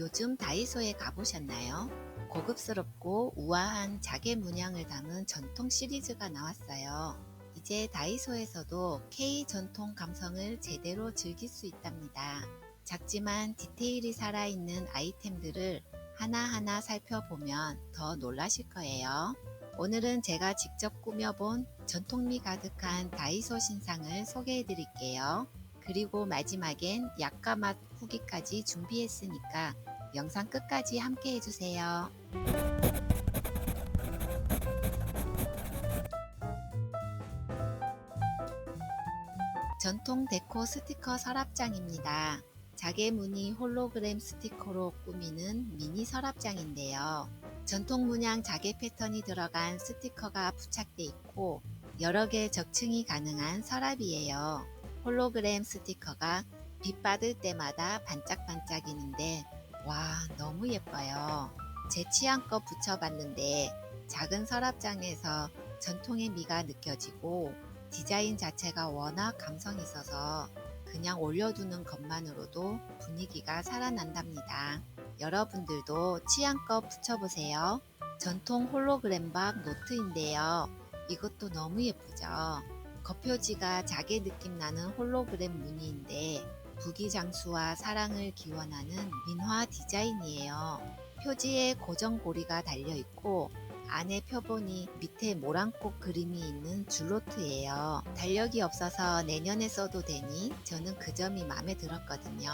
요즘 다이소에 가보셨나요? 고급스럽고 우아한 자개 문양을 담은 전통 시리즈가 나왔어요. 이제 다이소에서도 K 전통 감성을 제대로 즐길 수 있답니다. 작지만 디테일이 살아있는 아이템들을 하나하나 살펴보면 더 놀라실 거예요. 오늘은 제가 직접 꾸며본 전통미 가득한 다이소 신상을 소개해 드릴게요. 그리고 마지막엔 약과 맛 후기까지 준비했으니까 영상 끝까지 함께 해주세요. 전통 데코 스티커 서랍장입니다. 자개 무늬 홀로그램 스티커로 꾸미는 미니 서랍장인데요. 전통 문양 자개 패턴이 들어간 스티커가 부착돼 있고 여러 개 적층이 가능한 서랍이에요. 홀로그램 스티커가 빛 받을 때마다 반짝반짝이는데 와 너무 예뻐요. 제 취향껏 붙여봤는데 작은 서랍장에서 전통의 미가 느껴지고 디자인 자체가 워낙 감성 있어서 그냥 올려두는 것만으로도 분위기가 살아난답니다. 여러분들도 취향껏 붙여보세요. 전통 홀로그램박 노트인데요. 이것도 너무 예쁘죠? 겉표지가 자개 느낌 나는 홀로그램 무늬인데 부기장수와 사랑을 기원하는 민화 디자인이에요. 표지에 고정고리가 달려 있고 안에 펴보니 밑에 모란꽃 그림이 있는 줄로트예요. 달력이 없어서 내년에 써도 되니 저는 그 점이 마음에 들었거든요.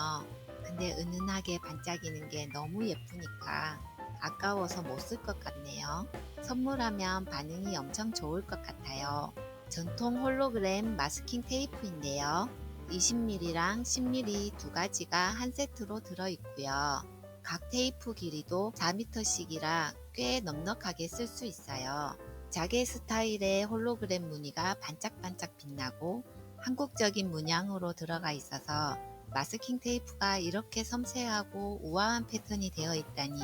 근데 은은하게 반짝이는 게 너무 예쁘니까 아까워서 못 쓸 것 같네요. 선물하면 반응이 엄청 좋을 것 같아요. 전통 홀로그램 마스킹 테이프인데요. 20mm랑 10mm 두 가지가 한 세트로 들어있고요. 각 테이프 길이도 4m씩이라 꽤 넉넉하게 쓸 수 있어요. 자개 스타일의 홀로그램 무늬가 반짝반짝 빛나고 한국적인 문양으로 들어가 있어서 마스킹 테이프가 이렇게 섬세하고 우아한 패턴이 되어 있다니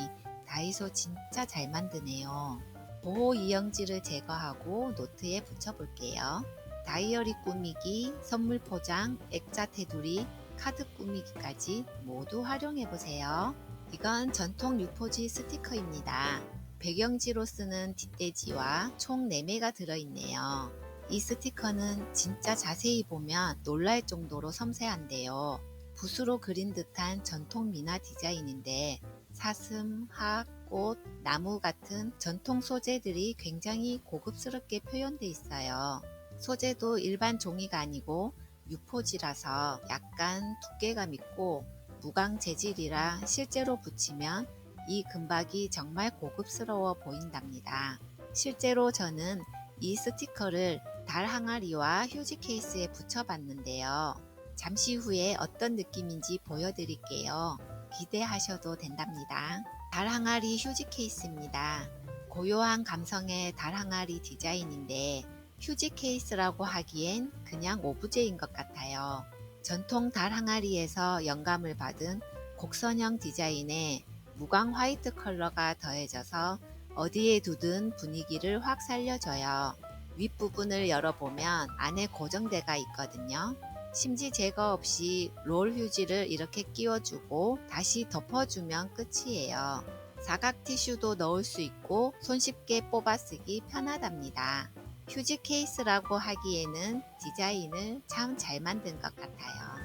다이소 진짜 잘 만드네요. 보호 이영지를 제거하고 노트에 붙여볼게요. 다이어리 꾸미기, 선물 포장, 액자 테두리, 카드 꾸미기까지 모두 활용해 보세요. 이건 전통 유포지 스티커입니다. 배경지로 쓰는 뒷돼지와 총 4매가 들어있네요. 이 스티커는 진짜 자세히 보면 놀랄 정도로 섬세한데요. 붓으로 그린 듯한 전통 미나 디자인인데 사슴, 학, 꽃, 나무 같은 전통 소재들이 굉장히 고급스럽게 표현돼 있어요. 소재도 일반 종이가 아니고 유포지라서 약간 두께감 있고 무광 재질이라 실제로 붙이면 이 금박이 정말 고급스러워 보인답니다. 실제로 저는 이 스티커를 달 항아리와 휴지 케이스에 붙여봤는데요. 잠시 후에 어떤 느낌인지 보여드릴게요. 기대하셔도 된답니다. 달 항아리 휴지 케이스입니다. 고요한 감성의 달 항아리 디자인인데 휴지 케이스라고 하기엔 그냥 오브제인 것 같아요. 전통 달 항아리에서 영감을 받은 곡선형 디자인에 무광 화이트 컬러가 더해져서 어디에 두든 분위기를 확 살려줘요. 윗부분을 열어보면 안에 고정대가 있거든요. 심지 제거 없이 롤 휴지를 이렇게 끼워주고 다시 덮어주면 끝이에요. 사각 티슈도 넣을 수 있고 손쉽게 뽑아 쓰기 편하답니다. 휴지 케이스라고 하기에는 디자인을 참 잘 만든 것 같아요.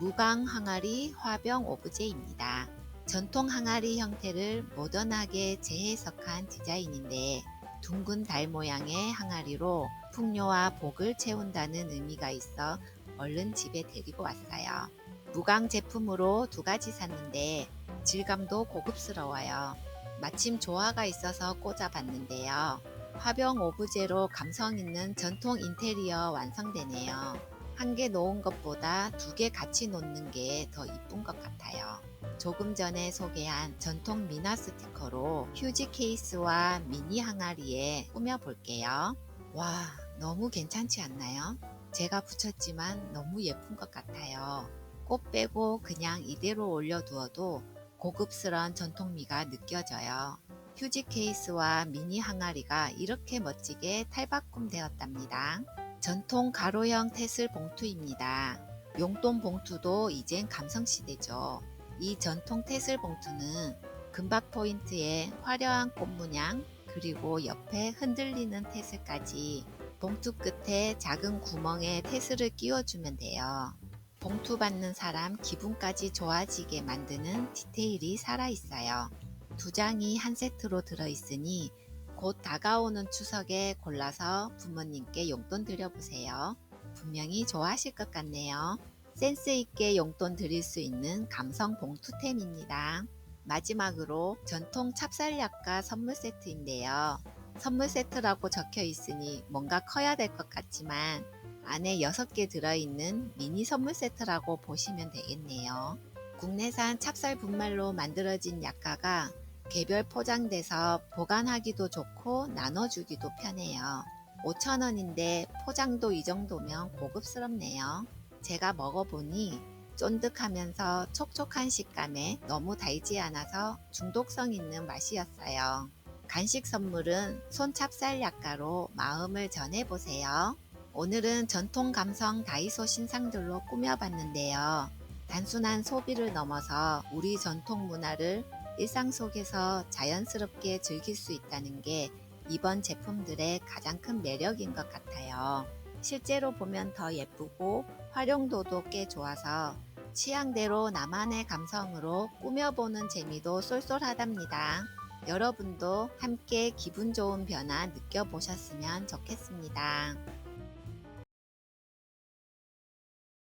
무광 항아리 화병 오브제입니다. 전통 항아리 형태를 모던하게 재해석한 디자인인데 둥근 달 모양의 항아리로 풍요와 복을 채운다는 의미가 있어 얼른 집에 데리고 왔어요. 무광 제품으로 두 가지 샀는데 질감도 고급스러워요. 마침 조화가 있어서 꽂아봤는데요. 화병 오브제로 감성 있는 전통 인테리어 완성되네요. 한 개 놓은 것보다 두 개 같이 놓는 게 더 이쁜 것 같아요. 조금 전에 소개한 전통 미나 스티커로 휴지 케이스와 미니 항아리에 꾸며 볼게요. 와, 너무 괜찮지 않나요? 제가 붙였지만 너무 예쁜 것 같아요. 꽃 빼고 그냥 이대로 올려두어도 고급스러운 전통미가 느껴져요. 휴지 케이스와 미니 항아리가 이렇게 멋지게 탈바꿈 되었답니다. 전통 가로형 테슬 봉투입니다. 용돈 봉투도 이젠 감성시대죠. 이 전통 태슬 봉투는 금박 포인트에 화려한 꽃 문양 그리고 옆에 흔들리는 태슬까지 봉투 끝에 작은 구멍에 태슬을 끼워주면 돼요. 봉투 받는 사람 기분까지 좋아지게 만드는 디테일이 살아있어요. 두 장이 한 세트로 들어있으니 곧 다가오는 추석에 골라서 부모님께 용돈 드려보세요. 분명히 좋아하실 것 같네요. 센스 있게 용돈 드릴 수 있는 감성 봉투템입니다. 마지막으로 전통 찹쌀약과 선물 세트인데요. 선물 세트라고 적혀 있으니 뭔가 커야 될 것 같지만 안에 6개 들어있는 미니 선물 세트라고 보시면 되겠네요. 국내산 찹쌀 분말로 만들어진 약과가 개별 포장돼서 보관하기도 좋고 나눠주기도 편해요. 5,000원인데 포장도 이 정도면 고급스럽네요. 제가 먹어보니 쫀득하면서 촉촉한 식감에 너무 달지 않아서 중독성 있는 맛이었어요. 간식 선물은 손찹쌀 약과로 마음을 전해보세요. 오늘은 전통 감성 다이소 신상들로 꾸며봤는데요. 단순한 소비를 넘어서 우리 전통 문화를 일상 속에서 자연스럽게 즐길 수 있다는 게 이번 제품들의 가장 큰 매력인 것 같아요. 실제로 보면 더 예쁘고 활용도도 꽤 좋아서 취향대로 나만의 감성으로 꾸며보는 재미도 쏠쏠하답니다. 여러분도 함께 기분 좋은 변화 느껴보셨으면 좋겠습니다.